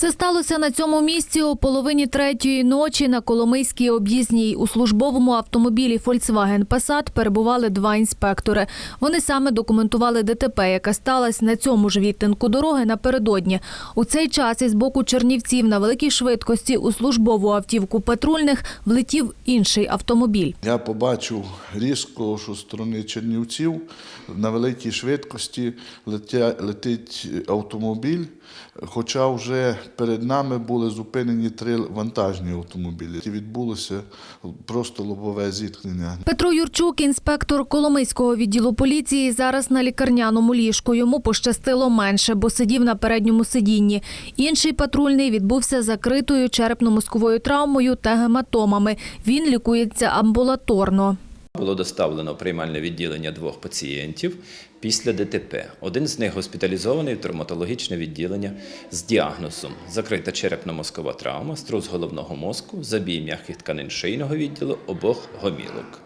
Все сталося на цьому місці о половині третьої ночі на Коломийській об'їзній. У службовому автомобілі Volkswagen Passat перебували два інспектори. Вони саме документували ДТП, яка сталася на цьому ж відтинку дороги напередодні. У цей час із боку Чернівців на великій швидкості у службову автівку патрульних влетів інший автомобіль. Я побачив різко, що з сторони Чернівців на великій швидкості летить автомобіль, хоча вже перед нами були зупинені три вантажні автомобілі. І відбулося просто лобове зіткнення. Петро Юрчук, інспектор Коломийського відділу поліції, зараз на лікарняному ліжку. Йому пощастило менше, бо сидів на передньому сидінні. Інший патрульний відбувся закритою черепно-мозковою травмою та гематомами. Він лікується амбулаторно. Було доставлено в приймальне відділення двох пацієнтів після ДТП. Один з них госпіталізований в травматологічне відділення з діагнозом закрита черепно-мозкова травма, струс головного мозку, забій м'яких тканин шийного відділу обох гомілок.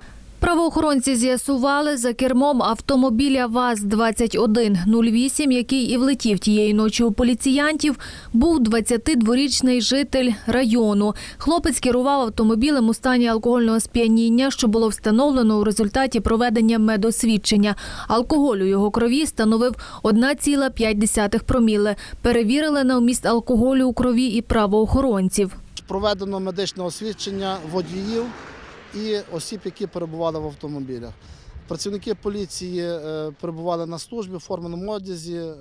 Правоохоронці з'ясували за кермом автомобіля ВАЗ-2108, який і влетів тієї ночі у поліціянтів, був 22-річний житель району. Хлопець керував автомобілем у стані алкогольного сп'яніння, що було встановлено у результаті проведення медосвідчення. Алкоголь у його крові становив 1,5 проміле. Перевірили на вміст алкоголю у крові і правоохоронців. Проведено медичне освідчення водіїв і осіб, які перебували в автомобілях. Працівники поліції е, перебували на службі в форменому одязі. Е,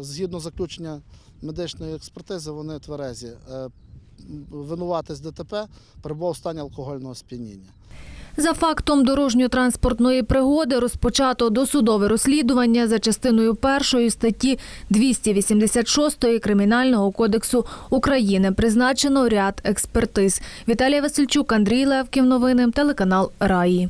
Згідно заключення медичної експертизи, вони тверезі. Винуватись ДТП перебував в стані алкогольного сп'яніння. За фактом дорожньо-транспортної пригоди розпочато досудове розслідування за частиною першої статті 286 Кримінального кодексу України. Призначено ряд експертиз. Віталія Васильчук, Андрій Левків. Новини телеканал Раї.